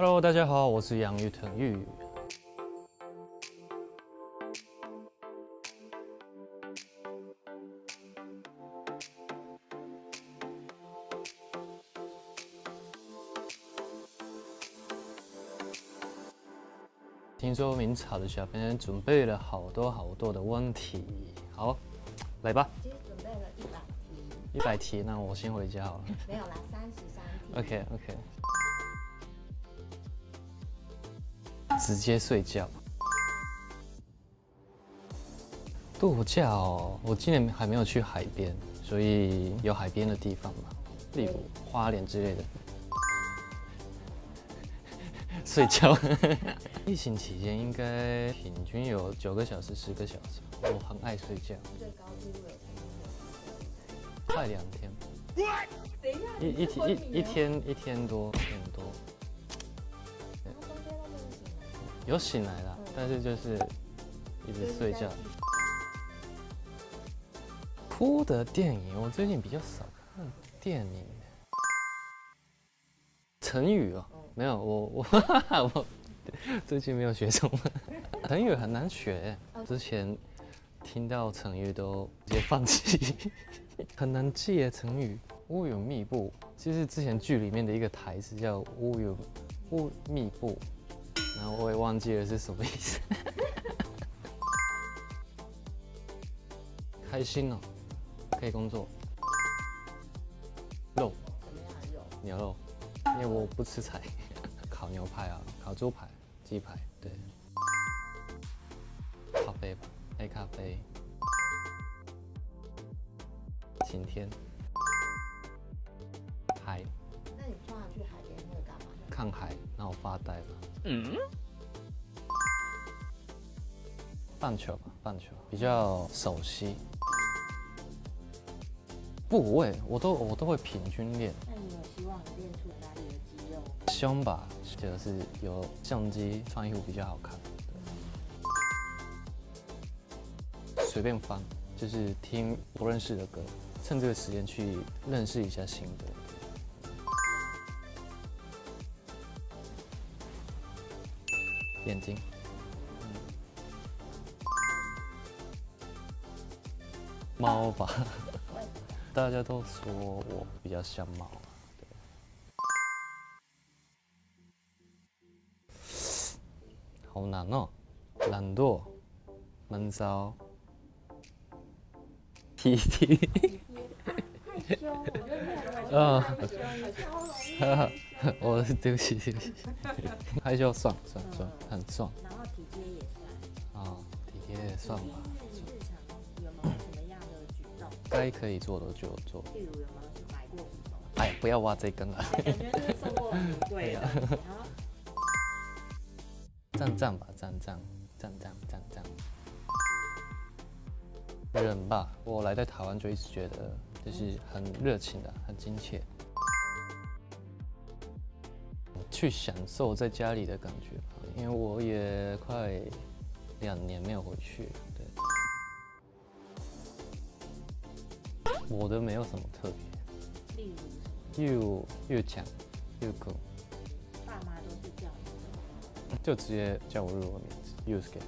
Hello，大家好，我是杨玉腾玉。听说明朝的小编人准备了好多好多的问题，好，来吧，其实准备了一百题，一百题，那我先回家好了。没有啦，三十三题。OK OK，直接睡觉。度假哦，我今年还没有去海边，所以有海边的地方嘛，例如花莲之类的。睡觉。疫情期间应该平均有九个小时、十个小时，我很爱睡觉，最高纪录有快两天，一一天一一天一天多，有醒来了，但是就是一直睡觉。哭的电影，我最近比较少看电影。成语哦，没有，我我我最近没有学中文，成语很难学。之前听到成语都直接放弃，很难记耶。成语乌云密布，就是之前剧里面的一个台词叫乌云乌密布，然后我也忘记了是什么意思。开心哦，可以工作。肉？牛肉，因为我不吃菜。烤牛排啊，烤猪排、鸡排，对。咖啡吧，黑咖啡。晴天。海，那你通常去海边会干嘛？看海，发呆吧。嗯，棒球吧，棒球比较熟悉。部位我都我都会平均练，那你有希望练出哪里的肌肉？胸吧，就是有相机穿衣服比较好看。对随便翻，就是听不认识的歌，趁这个时间去认识一下新的。眼睛，猫吧，大家都说我比较像猫。好难哦，懒惰、闷骚、T T，啊。我对不起对不起，害羞 算算算，很算然后体贴也算。啊，体贴也算吧，你日常有没有什么样的举动？该可以做的就做。例如有没有去买过古董？哎，不要挖这根了，感觉是送过名贵的。好，赞赞吧，赞赞赞赞赞赞。人吧，我来在台湾就一直觉得就是很热情的，很亲切。去享受在家里的感觉吧，因为我也快两年没有回去了，对。我的没有什么特别，例如又又强又狗，爸妈都是这样子的。就直接叫我日文名字 Yusuke。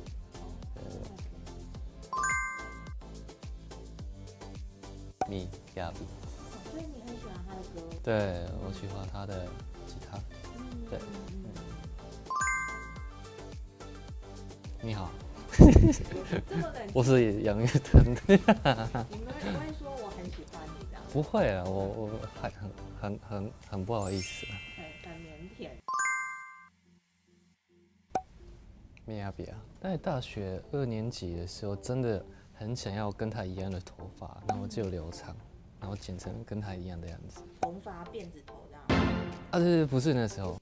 咪亚比，所以你很喜欢他的歌。对我喜欢他的吉他。对嗯你好，我是杨玉腾。你们不会说我很喜欢你的，不会啊，我我还很很很很不好意思啊。很很腼腆。米亚比啊，在大学二年级的时候，真的很想要跟他一样的头发，然后就留长，然后剪成跟他一样的样子。红发辫子头这样。啊，是不是那时候？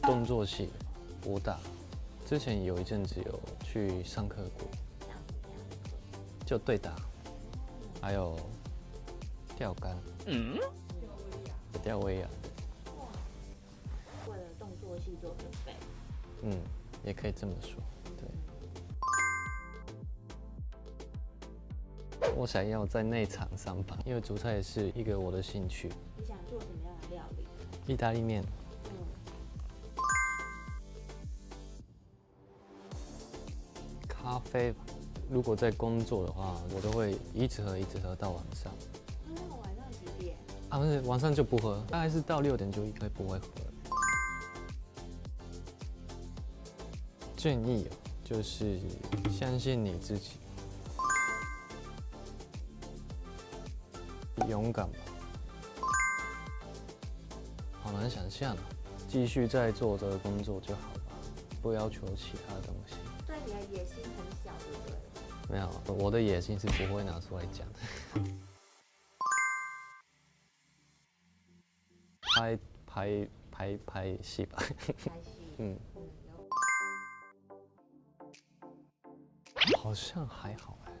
动作戏、武打，之前有一阵子有去上课过？就对打，还有钓竿、嗯，吊威亚，哇，为了动作戏做准备。嗯，也可以这么说，对。我想要在内场上班，因为煮菜也是一个我的兴趣。你想做什么样的料理？意大利面。嗯，咖啡，如果在工作的话，我都会一直喝，一直喝到晚上。那晚上几点？啊，不是晚上就不喝，大概是到六点就应该不会喝建议哦，就是相信你自己，勇敢吧。好难想象啊，继续在做这个工作就好吧，不要求其他东西。对你的野心很小，对不对？没有，我的野心是不会拿出来讲 的。拍拍拍拍戏吧。嗯，好像还好哎。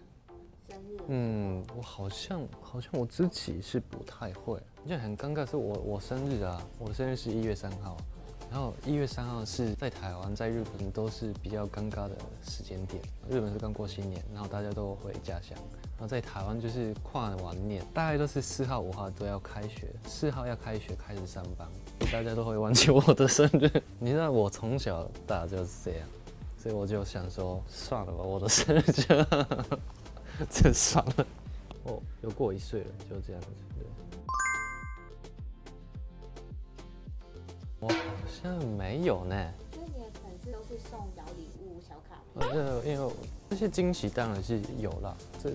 生日。嗯，我好像好像我自己是不太会，就很尴尬，是我我生日啊，我生日是一月三号，然后一月三号是在台湾，在日本都是比较尴尬的时间点。日本是刚过新年，然后大家都回家乡，然后在台湾就是跨完年，大概都是四号五号都要开学，四号要开学开始上班，大家都会忘记我的生日。你知道我从小到大就是这样，所以我就想说，算了吧，我的生日就这 算了。哦，又过一岁了，就这样子。对。我好像没有呢。所以你的粉丝都是送小礼物、小卡呃，这因为我这些惊喜当然是有了，这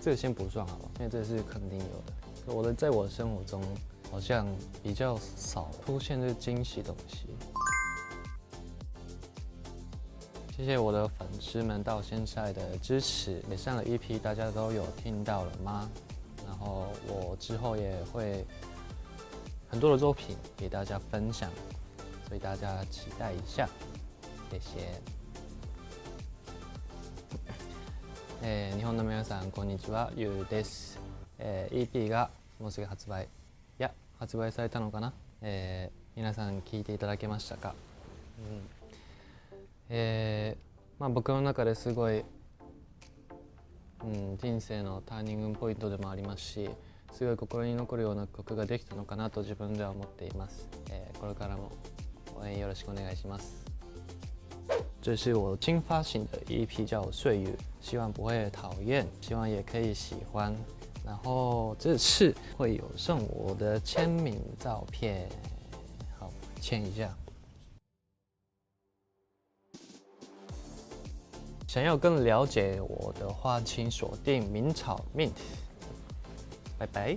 这个先不算好吧，因为这是肯定有的。我的在我的生活中好像比较少出现这惊喜东西。谢谢我的粉丝们到现在的支持，也上了一批，大家都有听到了吗？然后我之后也会很多的作品给大家分享，所以大家期待一下，谢谢。えー日本の皆さんこんにちはゆうです、えー EP がもうすぐ発売いや発売されたのかな、えー皆さん聞いていただけましたか、うんえーまあ、僕の中ですごい、うん、人生のターニングポイントでもありますしすごい心に残るような曲ができたのかなと自分では思っています、えーこれからも応援よろしくお願いします这是我新发行的 EP，叫《岁月》，希望不会讨厌，希望也可以喜欢。然后这次会有送我的签名照片，好签一下。想要更了解我的话，请锁定明草 Mint。拜拜。